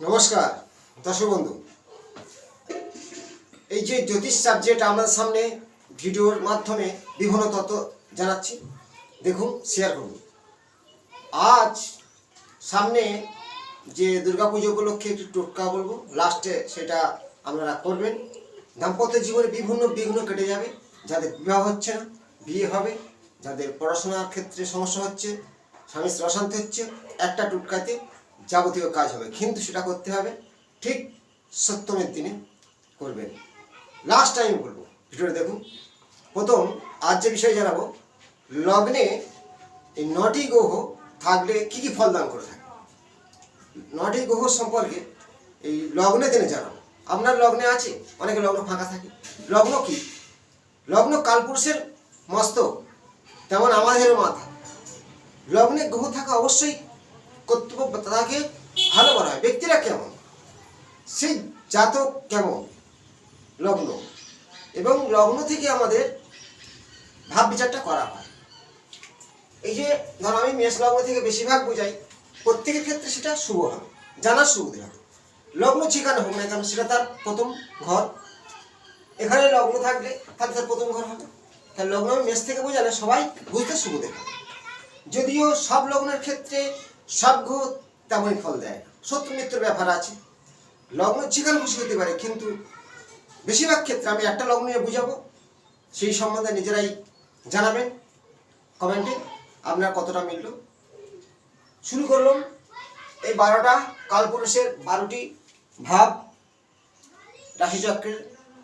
নমস্কার, দর্শক বন্ধু। এই যে জ্যোতিষ সাবজেক্ট আমাদের সামনে ভিডিওর মাধ্যমে বিভিন্ন তত্ত্ব জানাচ্ছি, দেখুন শেয়ার করুন। আজ সামনে যে দুর্গাপুজো উপলক্ষে একটু টোটকা বলব লাস্টে সেটা আপনারা করবেন। দাম্পত্য জীবনে বিভিন্ন বিঘ্ন কেটে যাবে, যাদের বিবাহ হচ্ছে না, বিয়ে হবে, যাদের পড়াশোনার ক্ষেত্রে সমস্যা হচ্ছে, স্বামী অশান্তি হচ্ছে, একটা টুটকাতে যাবতীয় কাজ হবে। কিন্তু সেটা করতে হবে, ঠিক সপ্তমের দিনে করবেন। লাস্ট টাইম বলব, ভিডিওটা দেখুন। প্রথম, আজ যে বিষয়ে জানাব, লগ্নে এই নটি গ্রহ থাকলে কি কি ফল দান করে থাকে? নটি গ্রহ সম্পর্কে এই লগ্নে দিনে জানাব। আপনার লগ্নে আছে? অনেকে লগ্ন ফাঁকা থাকে। লগ্ন কি? লগ্ন কালপুরুষের মস্তক তেমন আমাদেরও মাথা। লগ্নে গ্রহ থাকা অবশ্যই কর্তব্য তাকে ভালো করা হয় ব্যক্তিরা কেমন? সেই জাতক কেমন? লগ্ন। এবং লগ্ন থেকে আমাদের ভাব বিচারটা করা হয়। এই যে ধর আমি মেষ লগ্ন থেকে বেশিরভাগ বুঝাই, প্রত্যেকের ক্ষেত্রে সেটা শুভ হবে, জানার সুবিধা হবে। লগ্ন যেখানে হোক না কেন, সেটা তার প্রথম ঘর। এখানে লগ্ন থাকলে তাহলে তার প্রথম ঘর হবে। তাহলে লগ্ন আমি মেষ থেকে বোঝালে সবাই বুঝতে সুবিধে হবে যদিও সব লগ্নের ক্ষেত্রে সব তেমনই ফল দেয়। শত্রু মিত্রের ব্যাপার আছে। লগ্ন যেখানে খুশি হতে পারে, কিন্তু বেশিরভাগ ক্ষেত্রে আমি একটা লগ্ন নিয়ে বুঝাবো। সেই সম্বন্ধে নিজেরাই জানাবেন কমেন্টে, আপনার কতটা মিলল। শুরু করলাম এই বারোটা কালপুরুষের বারোটি ভাব। রাশিচক্রের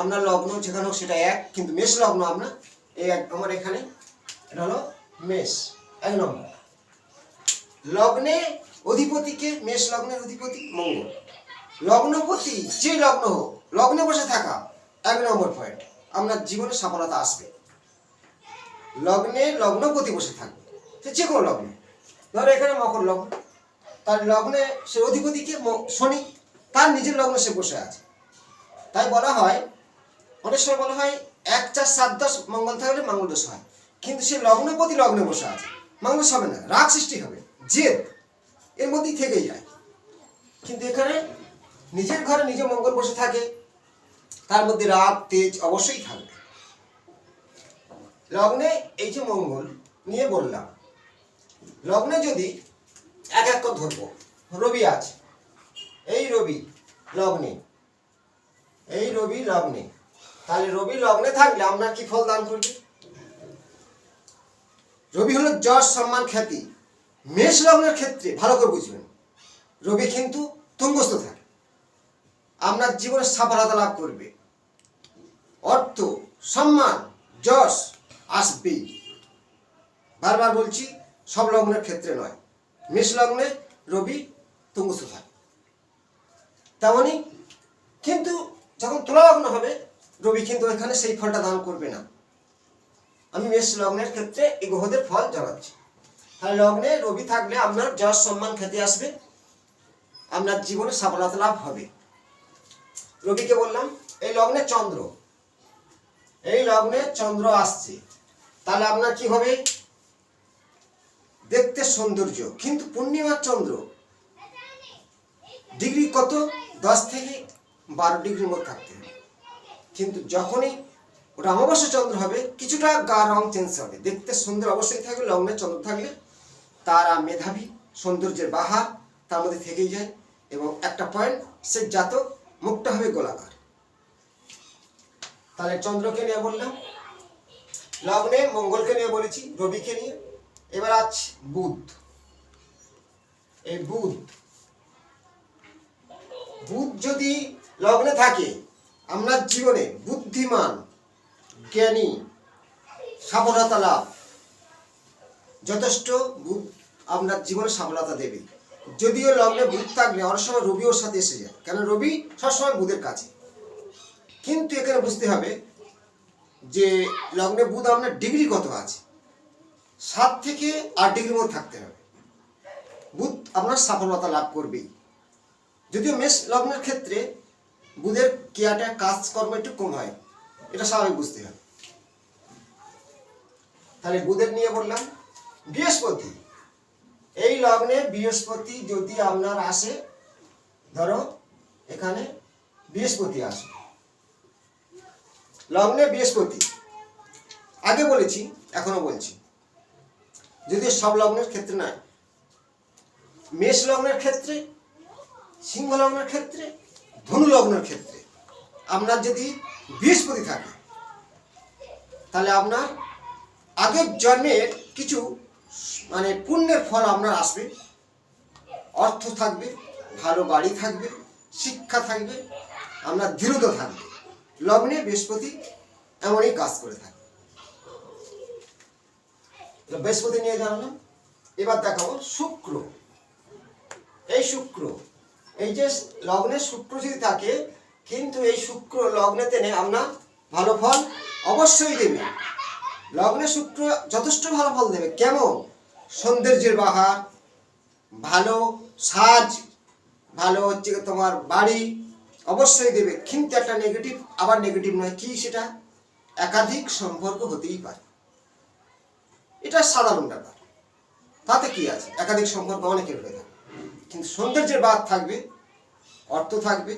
আপনার লগ্ন যেখানে হোক সেটা এক, কিন্তু মেষ লগ্ন আপনার, এই আমার এখানে, এটা হলো মেষ, এক নম্বর। লগ্নে অধিপতিকে, মেষ লগ্নের অধিপতি মঙ্গল। লগ্নপতি, যে লগ্ন হোক, লগ্নে বসে থাকা এক নম্বর পয়েন্ট আপনার জীবনে সফলতা আসবে। লগ্নে লগ্নপতি বসে থাকবে। সে যে কোনো লগ্নে। ধরো এখানে মকর লগ্ন। তার লগ্নে সে অধিপতিকে শনি, তার নিজের লগ্নে সে বসে আছে। তাই বলা হয়, অনেক সময় বলা হয়, এক, চার, সাত, দশ, মঙ্গল থাকলে মঙ্গল দোষ হয়। কিন্তু সে লগ্নপতি লগ্নে বসে আছে। মঙ্গল হবে না, রাগ সৃষ্টি হবে। জেদ এর মধ্যেই থেকে যায়। কিন্তু এখানে নিজের ঘরে নিজে মঙ্গল বসে থাকে, তার মধ্যে রাগ, তেজ অবশ্যই থাকবে। লগ্নে এই যে মঙ্গল নিয়ে বললাম, লগ্নে যদি এক এক করে ধরবো, রবি আছে, এই রবি লগ্নে, এই রবি লগ্নে, তাহলে রবি লগ্নে থাকলে আপনার কি ফল দান করবে? রবি হলো যশ, সম্মান, খ্যাতি। মেষ লগ্নের ক্ষেত্রে, ভালো করে বুঝবেন, রবি কিন্তু তুঙ্গস্থ থাকে। আপনার জীবনে সফলতা লাভ করবে। অর্থ, সম্মান, যশ আসবেই। বারবার বলছি, সব লগ্নের ক্ষেত্রে নয়। মেষ লগ্নে রবি তুঙ্গস্থ থাকে। তেমনি কিন্তু যখন তুলা লগ্ন হবে, রবি কিন্তু এখানে সেই ফলটা দান করবে না। আমি মেষ লগ্নের ক্ষেত্রে এই গ্রহদের ফল জানাচ্ছি। লগ্নে রবি থাকলে আপনার যশ সম্মান খ্যাতি আসবে। আপনার জীবনে সফলতা লাভ হবে। রবিকে বললাম, এই লগ্নে চন্দ্র। এই লগ্নে চন্দ্র আসছে। তাহলে আপনার কি হবে? দেখতে সৌন্দর্য। কিন্তু পূর্ণিমার চন্দ্র, ডিগ্রি কত? দশ থেকে বারো ডিগ্রির মধ্যে থাকতে হবে। কিন্তু যখনই ওটা অমাবস্যা চন্দ্র হবে, কিছুটা গা রং চেঞ্জ হবে। দেখতে সুন্দর অবশ্যই থাকবে, লগ্নে চন্দ্র থাকলে তারা মেধাবী, সৌন্দর্যের বাহার তার মধ্যে থেকেই যায় এবং একটা পয়েন্ট সে জাতক মুখটা হবে গোলাকার। তাহলে চন্দ্রকে নিয়ে বললাম, লগ্নে মঙ্গলকে নিয়ে বলেছি, রবিকে নিয়ে। এবার আছে বুধ। এই বুধ বুধ যদি লগ্নে থাকে, আমরা জীবনে বুদ্ধিমান, জ্ঞানী, সফলতা লাভ, যথেষ্ট বুধ আপনার জীবনে সফলতা দেবে। যদিও লগ্নে বুধ থাকলে অনেক সময় রবি ওর সাথে এসে যায়। কেন রবি সবসময় বুধের কাছে। কিন্তু এখানে বুঝতে হবে যে লগ্নে বুধ আপনার ডিগ্রি কত আছে? সাত থেকে আট ডিগ্রির মধ্যে থাকতে হবে। বুধ আপনার সফলতা লাভ করবেই। যদিও মেষ লগ্নের ক্ষেত্রে বুধের কেয়াটা কাজকর্ম একটু কম হয়, এটা স্বাভাবিক বুঝতে হবে। তাহলে বুধের নিয়ে বললাম, বৃহস্পতি। লগ্নে বৃহস্পতি যদি আপনার আসে, ধরো এখানে বৃহস্পতি আসবে লগ্নে বৃহস্পতি। আগে বলেছি, এখনও বলছি। যদিও সব লগ্নের ক্ষেত্রে নয় মেষ লগ্নের ক্ষেত্রে, সিংহ লগ্নের ক্ষেত্রে, ধনু লগ্নের ক্ষেত্রে আপনার যদি বৃহস্পতি থাকে, তাহলে আপনার আগের জন্মের কিছু মানে পুণ্যের ফল আপনার আসবে। অর্থ থাকবে, ভালো বাড়ি থাকবে, শিক্ষা থাকবে আপনার দৃঢ়তা থাকবে। লগ্নে বৃহস্পতি এমনই কাজ করে থাকে। বৃহস্পতি নিয়ে জানলাম, এবার দেখাবো শুক্র। এই শুক্র, এই যে লগ্নে শুক্র যদি থাকে, কিন্তু এই শুক্র লগ্নে তেনে আপনার ভালো ফল অবশ্যই দেবে। লগ্নে শুক্র যথেষ্ট ভালো ফল দেবে। কেমন? সৌন্দর্যের বাহার, ভালো সাজ, ভালো হচ্ছে তোমার বাড়ি অবশ্যই দেবে। কিন্তু একটা নেগেটিভ আবার নেগেটিভ নয়, কি সেটা? একাধিক সম্পর্ক হতেই পারে। এটা সাধারণ ব্যাপার। তাতে কি আছে? একাধিক সম্পর্ক অনেকের হয়ে থাকে। কিন্তু সৌন্দর্যের বাদ থাকবে, অর্থ থাকবে,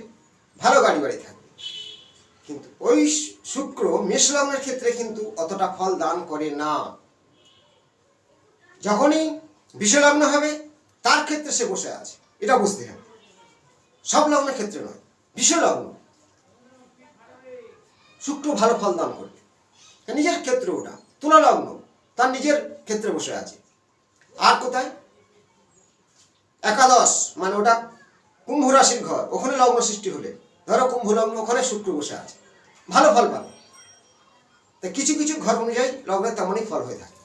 ভালো গাড়ি বাড়ি থাকবে। কিন্তু ওই শুক্র মেষ লগ্নের ক্ষেত্রে কিন্তু অতটা ফল দান করে না। যখনই বিষলগ্ন হবে, তার ক্ষেত্রে সে বসে আছে। এটা বুঝতে হবে। সব লগ্নের ক্ষেত্রে নয় বিষলগ্ন শুক্র ভালো ফল দান করবে। নিজের ক্ষেত্রে ওটা তুলা লগ্ন তার নিজের ক্ষেত্রে বসে আছে। আর কোথায়? একাদশ মানে ওটা কুম্ভ রাশির ঘর। ওখানে লগ্ন সৃষ্টি হলে, ধরো কুম্ভ লগ্ন, ওখানে শুক্র বসে আছে। ভালো ফল পাবে। তা কিছু কিছু ঘর অনুযায়ী লগ্নে তেমনই ফল হয়ে থাকে।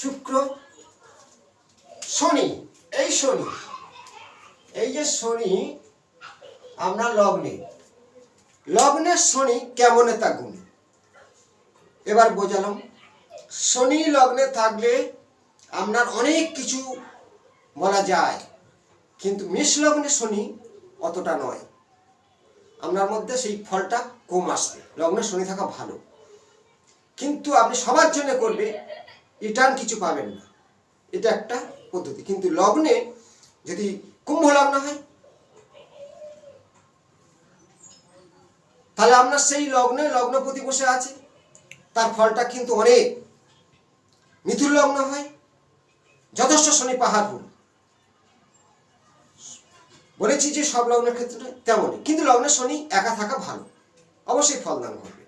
শুক্র, শনি, এই শনি, এই যে শনি আপনার লগ্নে। লগ্নের শনি কেমন তা গুণী? এবার বোঝালাম, শনি লগ্নে থাকলে আপনার অনেক কিছু বলা যায়, কিন্তু মেষ লগ্নে শনি অতটা নয়। আপনার মধ্যে সেই ফলটা কম আসবে। লগ্নে শনি থাকা ভালো। কিন্তু আপনি সবার জন্য করবে রিটার্ন কিছু পাবেন না। এটা একটা পদ্ধতি। কিন্তু লগ্নে যদি কুম্ভ লগ্ন হয়, তাহলে আপনার সেই লগ্নে লগ্নপতি বসে আছে। তার ফলটা কিন্তু অনেক। মিথুন লগ্ন হয়, যথেষ্ট শনি পাহাড় পাহাড়পুর বলেছি যে সব লগ্নের ক্ষেত্রে তেমনই। কিন্তু লগ্নের শনি একা থাকা ভালো। অবশ্যই ফল দান করবে।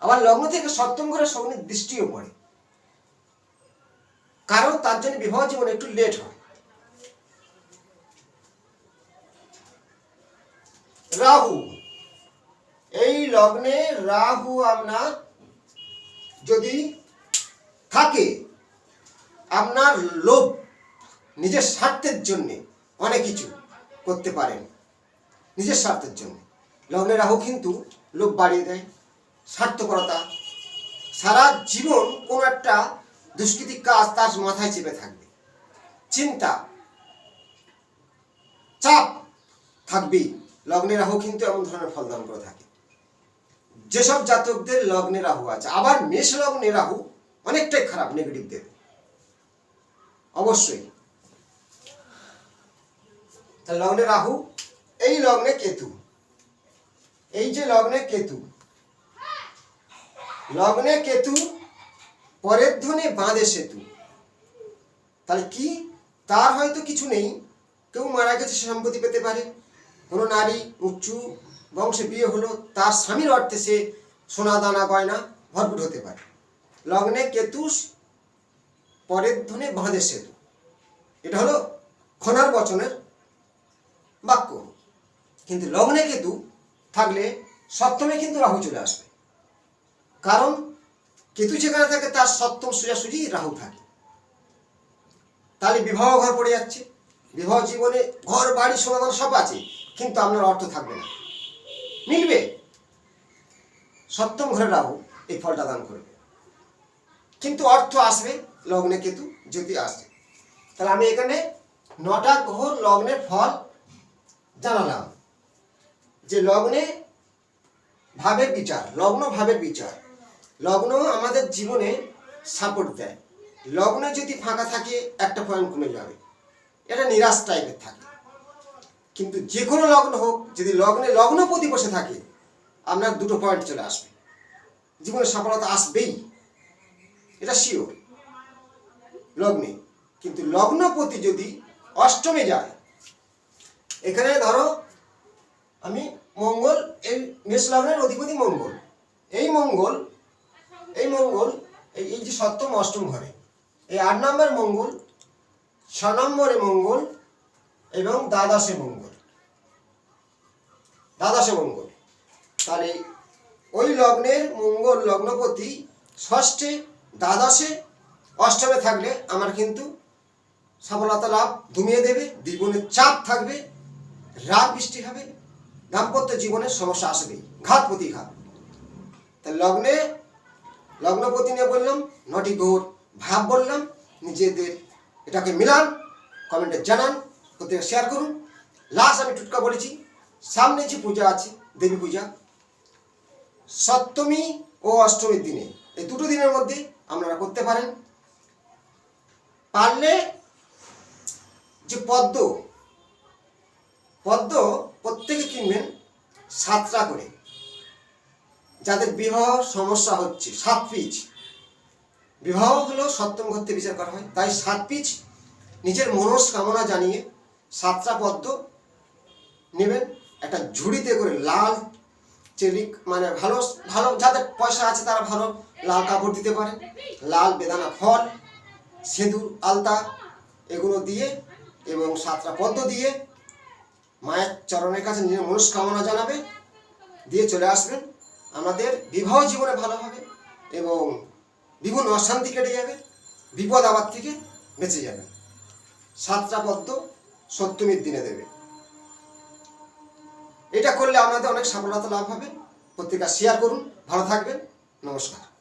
আবার লগ্ন থেকে সপ্তম ঘরে শনির দৃষ্টিও পড়ে। কারণ তার জন্য বিবাহ জীবন একটু লেট হয়। রাহু, এই লগ্নে রাহু আপনার যদি থাকে, আপনার লোভ নিজের স্বার্থের জন্য অনেক কিছু করতে পারেন। নিজের স্বার্থের জন্য। লগ্নে রাহু কিন্তু লোভ বাড়িয়ে দেয়, স্বার্থপরতা। সারা জীবন কোনো একটা দুষ্কৃতিক কাজ তার মাথায় চেপে থাকবে। চিন্তা, চাপ থাকবেই। লগ্নে রাহু কিন্তু এমন ধরনের ফল দান করে থাকে। যেসব জাতকদের লগ্নে রাহু আছে, আবার মেষ লগ্নে রাহু অনেকটাই খারাপ নেগেটিভ দেবে। অবশ্যই। লগ্নে রাহু, এই লগ্নে কেতু। এই যে লগ্নে কেতু লগ্নে কেতু, পরের ধনে বাঁধে সেতু। তাহলে কি? তার হয়তো কিছু নেই। কেউ মারা গেছে, সে সম্পত্তি পেতে পারে। কোনো নারী উঁচু বংশে বিয়ে হলো, তার স্বামীর অর্থে সে সোনা দানা গয়না ভরপুর হতে পারে। লগ্নে কেতু, পরের ধনে বাঁধে সেতু। এটা হলো খনার বচনের বাক্য। কিন্তু লগ্নে কেতু থাকলে সপ্তমে কিন্তু রাহু চলে আসবে। কারণ কেতু যেখানে থাকে, তার সপ্তম সোজাসুজি রাহু থাকে। তাহলে বিবাহ ঘর পড়ে যাচ্ছে। বিবাহ জীবনে ঘর, বাড়ি, সমাধান সব আছে, কিন্তু আপনার অর্থ থাকবে না। মিলবে? সপ্তম ঘরে রাহু এই ফলটা দান করবে। কিন্তু অর্থ আসবে লগ্নে কেতু যদি আসে তাহলে আমি এখানে নটা গ্রহ লগ্নের ফল জানালাম। যে লগ্নে ভাবের বিচার, লগ্ন ভাবের বিচার। লগ্ন আমাদের জীবনে সাপোর্ট দেয়। লগ্নে যদি ফাঁকা থাকে, একটা পয়েন্ট কমে যাবে। এটা নিরাশ টাইপের থাকে। কিন্তু যে কোনো লগ্ন হোক, যদি লগ্নে লগ্নপতি বসে থাকে, আপনার দুটো পয়েন্ট চলে আসবে। জীবনে সফলতা আসবেই। এটা শিওর লগ্নে। কিন্তু লগ্নপতি যদি অষ্টমে যায়, এখানে ধরো আমি মঙ্গল, এই মেষ লগ্নের অধিপতি মঙ্গল। এই মঙ্গল এই মঙ্গল, এই যে সপ্তম অষ্টম ঘরে। এই আট নম্বর মঙ্গল, ছ নম্বরে মঙ্গল, এবং দ্বাদশে মঙ্গল। দ্বাদশে মঙ্গল। তাহলে ওই লগ্নের মঙ্গল লগ্নপতি ষষ্ঠে, দ্বাদশে, অষ্টমে থাকলে আমার কিন্তু সফলতা লাভ দমিয়ে দেবে জীবনে চাপ থাকবে, রাগ বৃষ্টি হবে দাম্পত্য জীবনে সমস্যা আসবে ঘাত প্রতিঘাত। তা লগ্নে, লগ্নপতি নিয়ে বললাম, নটি গৌর ভাব বললাম, নিজেদের এটাকে মিলান কমেন্টে জানান, প্রত্যেকে শেয়ার করুন। লাস্ট আমি টুটকা বলেছি, সামনে যে পূজা আছে, দেবী পূজা, সপ্তমী ও অষ্টমীর দিনে, এই দুটো দিনের মধ্যে আপনারা করতে পারেন। পারলে যে পদ্ম পদ্ম প্রত্যেকে কিনবেন সাতটা করে। যাদের বিবাহ সমস্যা হচ্ছে, সাত পিচ। বিবাহ হলো সপ্তম ঘর থেকে বিচার করা হয়। তাই সাত পিচ নিজের মনস্কামনা জানিয়ে সাতটা পদ্ম নেবেন। একটা ঝুড়িতে করে লাল চেলিক মানে ভালো ভালো, যাদের পয়সা আছে তারা ভালো লাল কাপড় দিতে পারে লাল বেদানা ফল সিঁদুর আলতা, এগুলো দিয়ে এবং সাতটা পদ্ম দিয়ে মায়ের চরণের কাছে নিজের মনস্কামনা জানাবে, দিয়ে চলে আসবেন। আমাদের বিবাহ জীবনে ভালো হবে এবং বিভিন্ন অশান্তি কেটে যাবে, বিপদ আবার থেকে বেঁচে যাবে। সাতটা পদ্ম সপ্তমীর দিনে দেবে। এটা করলে আপনাদের অনেক সফলতা লাভ হবে। পত্রিকা শেয়ার করুন। ভালো থাকবেন। নমস্কার।